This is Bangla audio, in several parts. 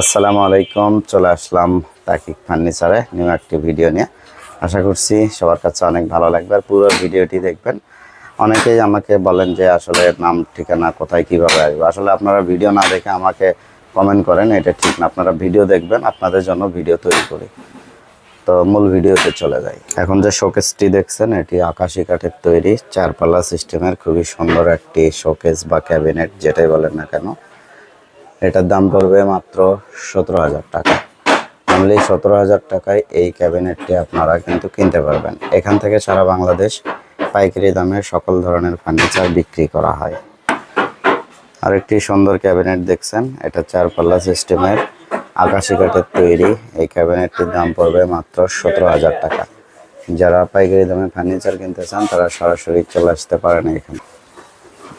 আসসালামু আলাইকুম, চলে আসলাম তাকিক ফার্নিচারে নিউ একটি ভিডিও নিয়ে। আশা করছি সবার কাছে অনেক ভালো লাগবে, আর পুরো ভিডিওটি দেখবেন। অনেকেই আমাকে বলেন যে আসলে নাম, ঠিকানা, কোথায়, কীভাবে আসবে। আসলে আপনারা ভিডিও না দেখে আমাকে কমেন্ট করেন, এটা ঠিক না। আপনারা ভিডিও দেখবেন, আপনাদের জন্য ভিডিও তৈরি করি। তো মূল ভিডিওতে চলে যাই। এখন যে শোকেসটি দেখছেন, এটি আকাশি কাঠের তৈরি, চারপাল্লা সিস্টেমের খুবই সুন্দর একটি শোকেস বা ক্যাবিনেট যেটাই বলেন না কেন। এটার দাম পড়বে মাত্র সতেরো হাজার টাকা। অনলি সতেরো হাজার টাকায় এই ক্যাবিনেটটি আপনারা কিন্তু কিনতে পারবেন। এখান থেকে সারা বাংলাদেশ পাইকারি দামে সকল ধরনের ফার্নিচার বিক্রি করা হয়। আরেকটি সুন্দর ক্যাবিনেট দেখছেন, এটা চারপাল্লা সিস্টেমের আকাশি কাঠের তৈরি। এই ক্যাবিনেটটির দাম পড়বে মাত্র সতেরো হাজার টাকা। যারা পাইকারি দামে ফার্নিচার কিনতে চান, তারা সরাসরি চলে আসতে পারেন এখানে।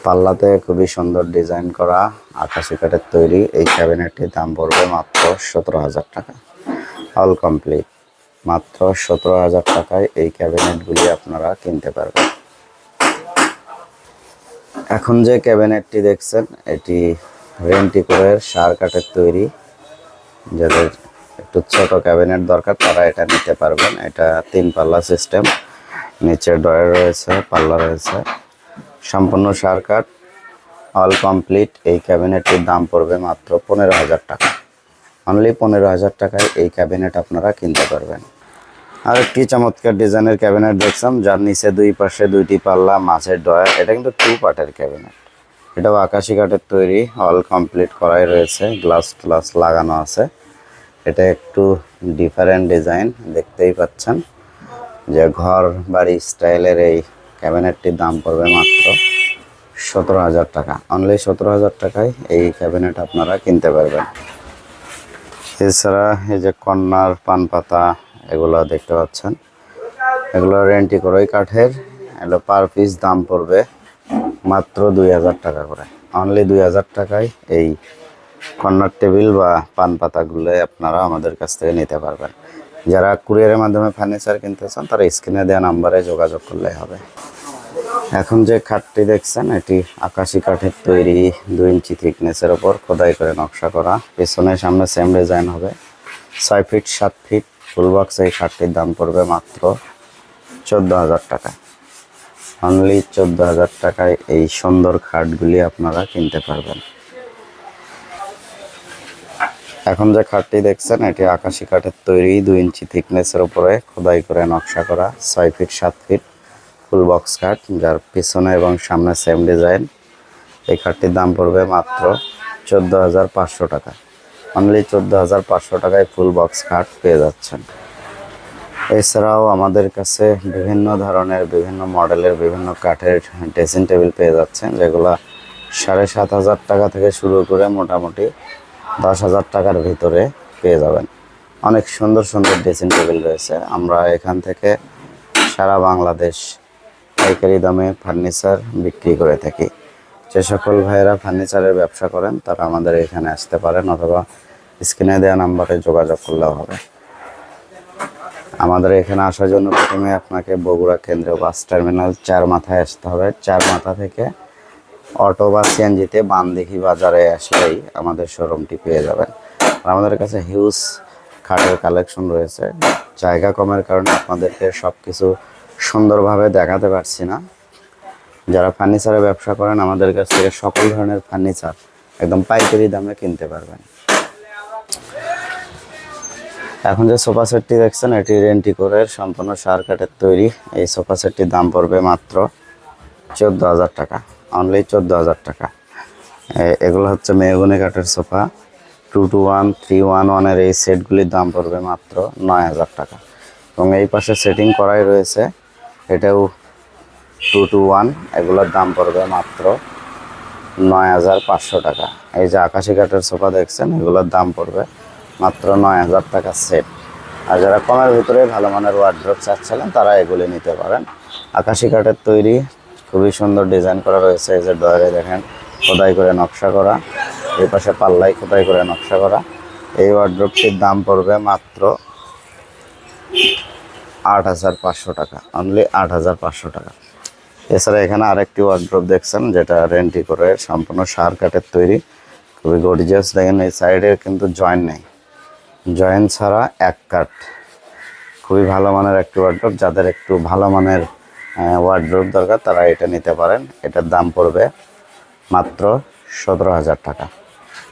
পাল্লাতে খুবই সুন্দর ডিজাইন করা আকাশি কাঠের তৈরি। এই ক্যাবিনেটটির দাম পড়বে মাত্র সতেরো হাজার টাকা। অল কমপ্লিট মাত্র সতেরো হাজার টাকায় এই ক্যাবিনেটগুলি আপনারা কিনতে পারবেন। এখন যে ক্যাবিনেটটি দেখছেন, এটি রেন্টিকোরের সার কাঠের তৈরি। যাদের একটু ছোট ক্যাবিনেট দরকার, তারা এটা নিতে পারবেন। এটা তিন পাল্লা সিস্টেম। নিচে ডয়ার রয়েছে, পাল্লা রয়েছে। সম্পূর্ণ সার কাঠ অল কমপ্লিট এই ক্যাবিনেটটির দাম পড়বে মাত্র পনেরো হাজার টাকা। অনলি পনেরো হাজার টাকায় এই ক্যাবিনেট আপনারা কিনতে পারবেন। আর একটি চমৎকার ডিজাইনের ক্যাবিনেট দেখলাম যার নিচে দুই পাশে দুইটি পাল্লা মাছের ডয়ার এটা কিন্তু টু পার্টের ক্যাবিনেট। এটাও আকাশি কাঠের তৈরি অল কমপ্লিট করাই রয়েছে গ্লাস গ্লাস লাগানো আছে। এটা একটু ডিফারেন্ট ডিজাইন দেখতেই পাচ্ছেন যে ঘর বাড়ি স্টাইলের এই ক্যাবিনেটটির দাম পড়বে মাত্র সতেরো হাজার টাকা। অনলি সতেরো হাজার টাকায় এই ক্যাবিনেট আপনারা কিনতে পারবেন। এছাড়া এই যে কন্যার পান পাতা, এগুলো দেখতে পাচ্ছেন। এগুলো রেন্টি করোই কাঠের। এগুলো পার পিস দাম পড়বে মাত্র দুই হাজার টাকা করে। অনলি দুই হাজার টাকায় এই কর্নার টেবিল বা পান পাতাগুলো আপনারা আমাদের কাছ থেকে নিতে পারবেন। যারা কুরিয়ারের মাধ্যমে ফার্নিচার কিনতে চান, তারা স্ক্রিনে দেওয়া নাম্বারে যোগাযোগ করলে হবে। এখন যে খাটটি দেখছেন, এটি আকাশি কাঠের তৈরি দুই ইঞ্চি থিকনেসের ওপর খোদাই করে নকশা করা। পেছনে সামনে সেম ডিজাইন হবে। ছয় ফিট সাত ফিট ফুল বক্স এই খাটটির দাম পড়বে মাত্র চোদ্দ হাজার টাকা। অনলি চোদ্দ হাজার টাকায় এই সুন্দর খাটগুলি আপনারা কিনতে পারবেন। এখন যে খাটটি দেখছেন, এটি আকাশি কাঠের তৈরি দুই ইঞ্চি থিকনেসের উপরে খোদাই করে নকশা করা। ছয় ফিট সাত ফিট ফুল বক্স খাট, যার পিছনে এবং সামনে সেম ডিজাইন। এই খাটটির দাম পড়বে মাত্র চোদ্দ হাজার পাঁচশো টাকা। অনলি চোদ্দ হাজার পাঁচশো টাকায় ফুল বক্স খাট পেয়ে যাচ্ছেন। এছাড়াও আমাদের কাছে বিভিন্ন ধরনের, বিভিন্ন মডেলের, বিভিন্ন কাঠের ড্রেসিং টেবিল পেয়ে যাচ্ছেন, যেগুলো সাড়ে সাত হাজার টাকা থেকে শুরু করে মোটামুটি দশ হাজার টাকার ভিতরে পেয়ে যাবেন। অনেক সুন্দর সুন্দর ড্রেসিং টেবিল রয়েছে। আমরা এখান থেকে সারা বাংলাদেশ পাইকারি দামে ফার্নিচার বিক্রি করে থাকি। যে সকল ভাইয়েরা ফার্নিচারের ব্যবসা করেন, তারা আমাদের এখানে আসতে পারেন অথবা স্ক্রিনে দেওয়া নাম্বারে যোগাযোগ করলেও হবে। আমাদের এখানে আসার জন্য প্রথমে আপনাকে বগুড়া কেন্দ্রীয় বাস টার্মিনাল চার মাথায় আসতে হবে। চার মাথা থেকে অটো বা সিএনজিতে বানদিঘি বাজারে আসলেই আমাদের শোরুমটি পেয়ে যাবেন। আমাদের কাছে হিউজ খাটের কালেকশন রয়েছে। জায়গা কমের কারণে আপনাদেরকে সব কিছু সুন্দরভাবে দেখাতে পারছি না। যারা ফার্নিচারের ব্যবসা করেন, আমাদের কাছ থেকে সকল ধরনের ফার্নিচার একদম পাইকারি দামে কিনতে পারবেন। এখন যে সোফা সেটটি দেখছেন, এটি রেন্টি করে সম্পূর্ণ সার কাঠের তৈরি। এই সোফা সেটটির দাম পড়বে মাত্র চোদ্দ হাজার টাকা অনলি চোদ্দ হাজার টাকা। এগুলো হচ্ছে মেহগুনি কাঠের sofa. Two two one, three one ওয়ানের এই সেটগুলির দাম পড়বে মাত্র নয় হাজার টাকা। এবং এই পাশে সেটিং করাই রয়েছে এটাও টু টু ওয়ান এগুলোর দাম পড়বে মাত্র নয় হাজার পাঁচশো টাকা। এই যে আকাশি কাঠের সোফা দেখছেন, এগুলোর দাম পড়বে মাত্র নয় হাজার টাকা সেট আর যারা কমের ভিতরে ভালো মানের ওয়ার্ড্রপ চাচ্ছিলেন, তারা এগুলি নিতে পারেন। আকাশি কাঠের তৈরি, খুবই সুন্দর ডিজাইন করা রয়েছে। এই যে ডয়ারে দেখেন, খোদাই করে নকশা করা। এই পাশে পাল্লাই খোদাই করে নকশা করা। এই ওয়ার্ড্রপটির দাম পড়বে মাত্র আট হাজার পাঁচশো টাকা অনলি আট হাজার পাঁচশো টাকা। এছাড়া এখানে আরেকটি ওয়ার্ড্রপ দেখছেন, যেটা রেন্টি করে সম্পূর্ণ সার কাঠের তৈরি। খুবই গর্জিয়াস দেখেন এই সাইডে কিন্তু জয়েন্ট নেই। জয়েন্ট ছাড়া এক কাঠ। খুবই ভালো মানের একটি ওয়ার্ড্রোপ যাদের একটু ভালো মানের ওয়ার্ড্রোপ দরকার, তারা এটা নিতে পারেন। এটার দাম পড়বে মাত্র সতেরো হাজার টাকা।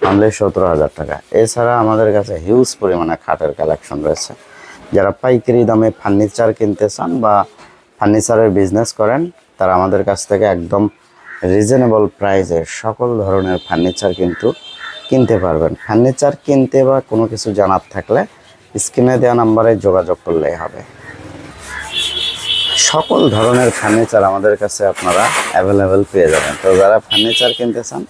অনলি সতেরো হাজার টাকা। এছাড়া আমাদের কাছে হিউজ পরিমাণে খাটের কালেকশন রয়েছে। যারা পাইকারি দামে ফার্নিচার কিনতে চান বা ফার্নিচারের বিজনেস করেন, তারা আমাদের কাছ থেকে একদম রিজনেবল প্রাইসে সকল ধরনের ফার্নিচার কিন্তু কিনতে পারবেন। ফার্নিচার কিনতে বা কোনো কিছু জানার থাকলে স্ক্রিনে দেওয়া নাম্বারে যোগাযোগ করলেই হবে। সকল ধরনের ফার্নিচার আমাদের কাছে আপনারা অ্যাভেলেবেল পেয়ে যাবেন। তো যারা ফার্নিচার কিনতে চান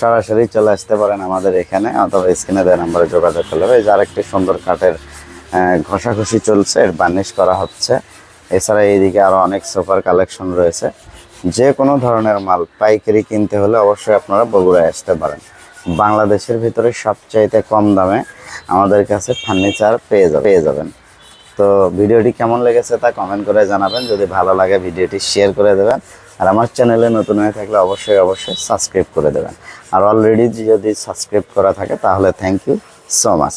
সরাসরি চলে আসতে পারেন আমাদের এখানে, অথবা স্ক্রিনে দেওয়া নাম্বারে যোগাযোগ করলে হবে। এই আরেকটি সুন্দর কাঠের ঘষাঘষি চলছে, এর বার্নিশ করা হচ্ছে। এছাড়া এইদিকে আরও অনেক সোফার কালেকশন রয়েছে। যে কোনো ধরনের মাল পাইকারি কিনতে হলে অবশ্যই আপনারা বগুড়ায় আসতে পারেন। বাংলাদেশের ভিতরে সবচাইতে কম দামে আমাদের কাছে ফার্নিচার পেয়ে যাবে পেয়ে যাবেন। তো ভিডিওটি কেমন লেগেছে তা কমেন্ট করে জানাবেন। যদি ভালো লাগে ভিডিওটি শেয়ার করে দেবেন। আর আমার চ্যানেলে নতুন হয়ে থাকলে অবশ্যই অবশ্যই সাবস্ক্রাইব করে দেবেন। আর অলরেডি যদি সাবস্ক্রাইব করা থাকে, তাহলে থ্যাংক ইউ সো মাচ